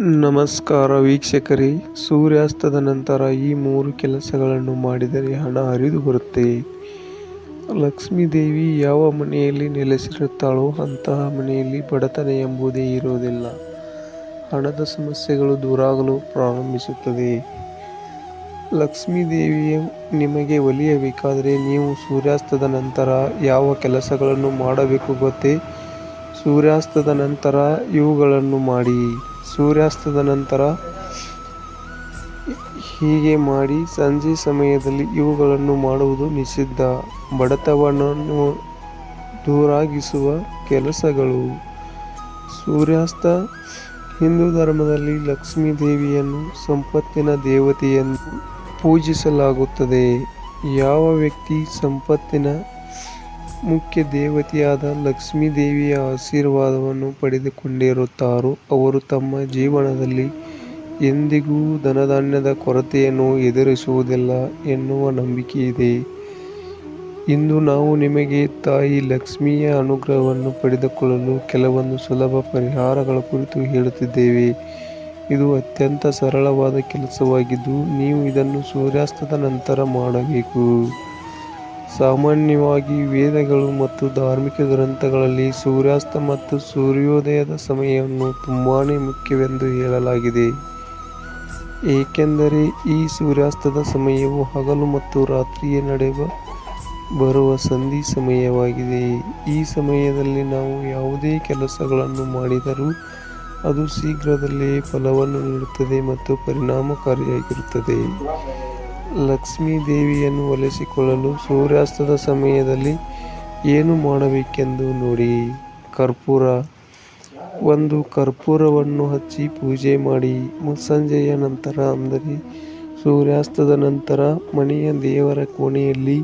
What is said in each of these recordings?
ನಮಸ್ಕಾರ ವೀಕ್ಷಕರಿ. ಸೂರ್ಯಾಸ್ತದ ನಂತರ ಈ ಮೂರು ಕೆಲಸಗಳನ್ನು ಮಾಡಿದರೆ ಹಣ ಹರಿದು ಬರುತ್ತೆ. ಲಕ್ಷ್ಮೀ ದೇವಿ ಯಾವ ಮನೆಯಲ್ಲಿ ನೆಲೆಸಿರುತ್ತಾಳೋ ಅಂತಹ ಮನೆಯಲ್ಲಿ ಬಡತನ ಎಂಬುದೇ ಇರುವುದಿಲ್ಲ ಹಣದ ಸಮಸ್ಯೆಗಳು ದೂರಾಗಲು ಪ್ರಾರಂಭಿಸುತ್ತದೆ. ಲಕ್ಷ್ಮೀ ದೇವಿಯು ನಿಮಗೆ ಒಲಿಯಬೇಕಾದರೆ ನೀವು ಸೂರ್ಯಾಸ್ತದ ನಂತರ ಯಾವ ಕೆಲಸಗಳನ್ನು ಮಾಡಬೇಕು ಗೊತ್ತೇ? ಸೂರ್ಯಾಸ್ತದ ನಂತರ ಇವುಗಳನ್ನು ಮಾಡಿ. ಸೂರ್ಯಾಸ್ತದ ನಂತರ ಹೀಗೆ ಮಾಡಿ ಸಂಜೆ ಸಮಯದಲ್ಲಿ ಇವುಗಳನ್ನು ಮಾಡುವುದು ನಿಷಿದ್ಧ. ಬಡತನವನ್ನು ದೂರಾಗಿಸುವ ಕೆಲಸಗಳು. ಸೂರ್ಯಾಸ್ತ ಹಿಂದೂ ಧರ್ಮದಲ್ಲಿ ಲಕ್ಷ್ಮೀ ದೇವಿಯನ್ನು ಸಂಪತ್ತಿನ ದೇವತೆಯನ್ನು ಪೂಜಿಸಲಾಗುತ್ತದೆ. ಯಾವ ವ್ಯಕ್ತಿ ಸಂಪತ್ತಿನ ಮುಖ್ಯ ದೇವತೆಯಾದ ಲಕ್ಷ್ಮೀ ದೇವಿಯ ಆಶೀರ್ವಾದವನ್ನು ಪಡೆದುಕೊಂಡಿರುತ್ತಾರೋ, ಅವರು ತಮ್ಮ ಜೀವನದಲ್ಲಿ ಎಂದಿಗೂ ಧನಧಾನ್ಯದ ಕೊರತೆಯನ್ನು ಎದುರಿಸುವುದಿಲ್ಲ ಎನ್ನುವ ನಂಬಿಕೆ ಇದೆ ಇಂದು ನಾವು ನಿಮಗೆ ತಾಯಿ ಲಕ್ಷ್ಮಿಯ ಅನುಗ್ರಹವನ್ನು ಪಡೆದುಕೊಳ್ಳಲು ಕೆಲವೊಂದು ಸುಲಭ ಪರಿಹಾರಗಳ ಕುರಿತು ಹೇಳುತ್ತಿದ್ದೇವೆ. ಇದು ಅತ್ಯಂತ ಸರಳವಾದ ಕೆಲಸವಾಗಿದ್ದು, ನೀವು ಇದನ್ನು ಸೂರ್ಯಾಸ್ತದ ನಂತರ ಮಾಡಬೇಕು. ಸಾಮಾನ್ಯವಾಗಿ ವೇದಗಳು ಮತ್ತು ಧಾರ್ಮಿಕ ಗ್ರಂಥಗಳಲ್ಲಿ ಸೂರ್ಯಾಸ್ತ ಮತ್ತು ಸೂರ್ಯೋದಯದ ಸಮಯವನ್ನು ತುಂಬಾನೇ ಮುಖ್ಯವೆಂದು ಹೇಳಲಾಗಿದೆ. ಏಕೆಂದರೆ ಈ ಸೂರ್ಯಾಸ್ತದ ಸಮಯವು ಹಗಲು ಮತ್ತು ರಾತ್ರಿಯ ನಡುವೆ, ಬರುವ ಸಂಧಿ ಸಮಯವಾಗಿದೆ. ಈ ಸಮಯದಲ್ಲಿ ನಾವು ಯಾವುದೇ ಕೆಲಸಗಳನ್ನು ಮಾಡಿದರೂ ಅದು ಶೀಘ್ರದಲ್ಲೇ ಫಲವನ್ನು ನೀಡುತ್ತದೆ ಮತ್ತು ಪರಿಣಾಮಕಾರಿಯಾಗಿರುತ್ತದೆ. ಲಕ್ಷ್ಮೀ ದೇವಿಯನ್ನು ಒಲಿಸಿಕೊಳ್ಳಲು ಸೂರ್ಯಾಸ್ತದ ಸಮಯದಲ್ಲಿ ಏನು ಮಾಡಬೇಕೆಂದು ನೋಡಿ. ಕರ್ಪೂರ. ಒಂದು ಕರ್ಪೂರವನ್ನು ಹಚ್ಚಿ ಪೂಜೆ ಮಾಡಿ. ಮುಸ್ಸಂಜೆಯ ನಂತರ ಅಂದರೆ ಸೂರ್ಯಾಸ್ತದ ನಂತರ ಮನೆಯ ದೇವರ ಕೋಣೆಯಲ್ಲಿ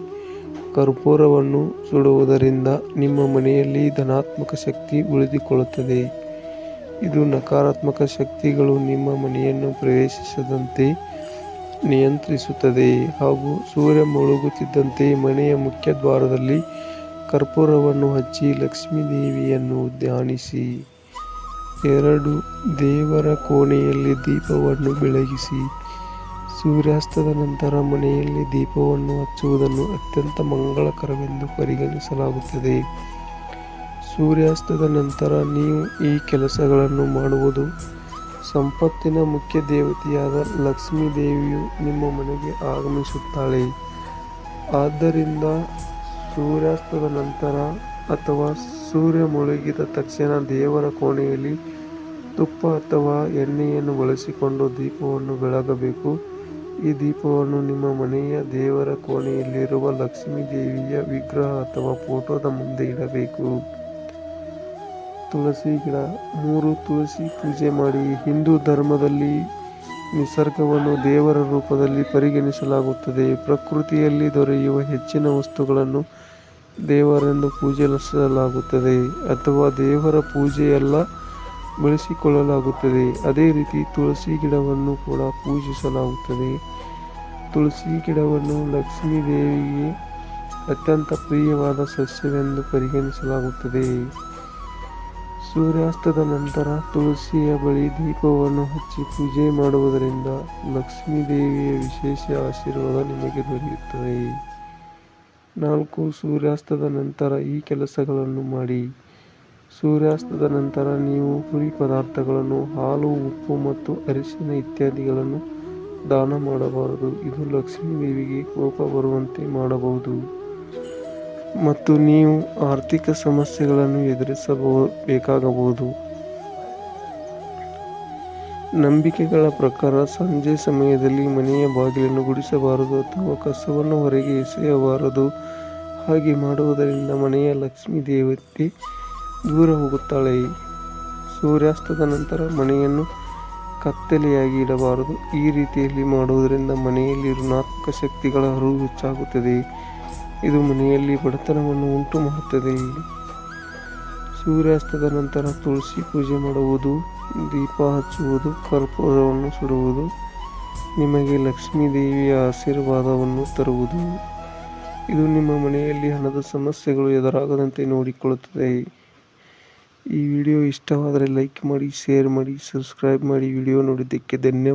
ಕರ್ಪೂರವನ್ನು ಸುಡುವುದರಿಂದ ನಿಮ್ಮ ಮನೆಯಲ್ಲಿ ಧನಾತ್ಮಕ ಶಕ್ತಿ ಉಳಿದುಕೊಳ್ಳುತ್ತದೆ. ಇದು ನಕಾರಾತ್ಮಕ ಶಕ್ತಿಗಳು ನಿಮ್ಮ ಮನೆಯನ್ನು ಪ್ರವೇಶಿಸದಂತೆ ನಿಯಂತ್ರಿಸುತ್ತದೆ ಹಾಗೂ ಸೂರ್ಯ ಮುಳುಗುತ್ತಿದ್ದಂತೆ ಮನೆಯ ಮುಖ್ಯ ದ್ವಾರದಲ್ಲಿ ಕರ್ಪೂರವನ್ನು ಹಚ್ಚಿ ಲಕ್ಷ್ಮೀ ದೇವಿಯನ್ನು ಧ್ಯಾನಿಸಿ. ಎರಡು ದೇವರ ಕೋಣೆಯಲ್ಲಿ ದೀಪವನ್ನು ಬೆಳಗಿಸಿ. ಸೂರ್ಯಾಸ್ತದ ನಂತರ ಮನೆಯಲ್ಲಿ ದೀಪವನ್ನು ಹಚ್ಚುವುದನ್ನು ಅತ್ಯಂತ ಮಂಗಳಕರವೆಂದು ಪರಿಗಣಿಸಲಾಗುತ್ತದೆ. ಸೂರ್ಯಾಸ್ತದ ನಂತರ ನೀವು ಈ ಕೆಲಸಗಳನ್ನು ಮಾಡುವುದು ಸಂಪತ್ತಿನ ಮುಖ್ಯ ದೇವತೆಯಾದ ಲಕ್ಷ್ಮೀ ದೇವಿಯು ನಿಮ್ಮ ಮನೆಗೆ ಆಗಮಿಸುತ್ತಾಳೆ. ಆದ್ದರಿಂದ ಸೂರ್ಯಾಸ್ತದ ನಂತರ ಅಥವಾ ಸೂರ್ಯ ಮುಳುಗಿದ ತಕ್ಷಣ ದೇವರ ಕೋಣೆಯಲ್ಲಿ ತುಪ್ಪ ಅಥವಾ ಎಣ್ಣೆಯನ್ನು ಬಳಸಿಕೊಂಡು ದೀಪವನ್ನು ಬೆಳಗಬೇಕು. ಈ ದೀಪವನ್ನು ನಿಮ್ಮ ಮನೆಯ ದೇವರ ಕೋಣೆಯಲ್ಲಿರುವ ಲಕ್ಷ್ಮೀ ದೇವಿಯ ವಿಗ್ರಹ ಅಥವಾ ಫೋಟೋದ ಮುಂದೆ ಇಡಬೇಕು. ತುಳಸಿ ಗಿಡ, ಮೂರು ತುಳಸಿ ಪೂಜೆ ಮಾಡಿ ಹಿಂದೂ ಧರ್ಮದಲ್ಲಿ ನಿಸರ್ಗವನ್ನು ದೇವರ ರೂಪದಲ್ಲಿ ಪರಿಗಣಿಸಲಾಗುತ್ತದೆ. ಪ್ರಕೃತಿಯಲ್ಲಿ ದೊರೆಯುವ ಹೆಚ್ಚಿನ ವಸ್ತುಗಳನ್ನು ದೇವರೆಂದು ಪೂಜಿಸಲಾಗುತ್ತದೆ ಅಥವಾ ದೇವರ ಪೂಜೆಯಲ್ಲ ಬಳಸಿಕೊಳ್ಳಲಾಗುತ್ತದೆ. ಅದೇ ರೀತಿ ತುಳಸಿ ಗಿಡವನ್ನು ಕೂಡ ಪೂಜಿಸಲಾಗುತ್ತದೆ. ತುಳಸಿ ಗಿಡವನ್ನು ಲಕ್ಷ್ಮೀ ದೇವಿಗೆ ಅತ್ಯಂತ ಪ್ರಿಯವಾದ ಸಸ್ಯವೆಂದು ಪರಿಗಣಿಸಲಾಗುತ್ತದೆ. ಸೂರ್ಯಾಸ್ತದ ನಂತರ ತುಳಸಿಯ ಬಳಿ ದೀಪವನ್ನು ಹಚ್ಚಿ ಪೂಜೆ ಮಾಡುವುದರಿಂದ ಲಕ್ಷ್ಮೀ ದೇವಿಯ ವಿಶೇಷ ಆಶೀರ್ವಾದ ನಿಮಗೆ ದೊರೆಯುತ್ತದೆ. ನಾಲ್ಕು, ಸೂರ್ಯಾಸ್ತದ ನಂತರ ಈ ಕೆಲಸಗಳನ್ನು ಮಾಡಿ. ಸೂರ್ಯಾಸ್ತದ ನಂತರ ನೀವು ಹುರಿ ಪದಾರ್ಥಗಳನ್ನು, ಹಾಲು, ಉಪ್ಪು ಮತ್ತು ಅರಿಶಿನ ಇತ್ಯಾದಿಗಳನ್ನು ದಾನ ಮಾಡಬಾರದು. ಇದು ಲಕ್ಷ್ಮೀ ದೇವಿಗೆ ಕೋಪ ಬರುವಂತೆ ಮಾಡಬಹುದು. ಮತ್ತು ನೀವು ಆರ್ಥಿಕ ಸಮಸ್ಯೆಗಳನ್ನು ಎದುರಿಸಬೇಕಾಗಬಹುದು ನಂಬಿಕೆಗಳ ಪ್ರಕಾರ ಸಂಜೆ ಸಮಯದಲ್ಲಿ ಮನೆಯ ಬಾಗಿಲನ್ನು ಗುಡಿಸಬಾರದು ಅಥವಾ ಕಸವನ್ನು ಹೊರಗೆ ಎಸೆಯಬಾರದು. ಹಾಗೆ ಮಾಡುವುದರಿಂದ ಮನೆಯ ಲಕ್ಷ್ಮೀ ದೇವತೆ ದೂರ ಹೋಗುತ್ತಾಳೆ. ಸೂರ್ಯಾಸ್ತದ ನಂತರ ಮನೆಯನ್ನು ಕತ್ತಲೆಯಾಗಿ ಇಡಬಾರದು. ಈ ರೀತಿಯಲ್ಲಿ ಮಾಡುವುದರಿಂದ ಮನೆಯಲ್ಲಿ ಋಣಾತ್ಮಕ ಶಕ್ತಿಗಳ ಹರಿವು ಹೆಚ್ಚಾಗುತ್ತದೆ. ಇದು ಮನೆಯಲ್ಲಿ ಬಡತನವನ್ನು ಉಂಟು ಮಾಡುತ್ತದೆ ಸೂರ್ಯಾಸ್ತದ ನಂತರ ತುಳಸಿ ಪೂಜೆ ಮಾಡುವುದು, ದೀಪ ಹಚ್ಚುವುದು, ಕರ್ಪೂರವನ್ನು ಸುಡುವುದು, ನಿಮಗೆ ಲಕ್ಷ್ಮೀ ದೇವಿಯ ಆಶೀರ್ವಾದವನ್ನು ತರುವುದು. ಇದು ನಿಮ್ಮ ಮನೆಯಲ್ಲಿ ಹಣದ ಸಮಸ್ಯೆಗಳು ಎದುರಾಗದಂತೆ ನೋಡಿಕೊಳ್ಳುತ್ತದೆ. ಈ ವಿಡಿಯೋ ಇಷ್ಟವಾದರೆ ಲೈಕ್ ಮಾಡಿ, ಶೇರ್ ಮಾಡಿ, ಸಬ್ಸ್ಕ್ರೈಬ್ ಮಾಡಿ. ವಿಡಿಯೋ ನೋಡಿದ್ದಕ್ಕೆ ಧನ್ಯವಾದ.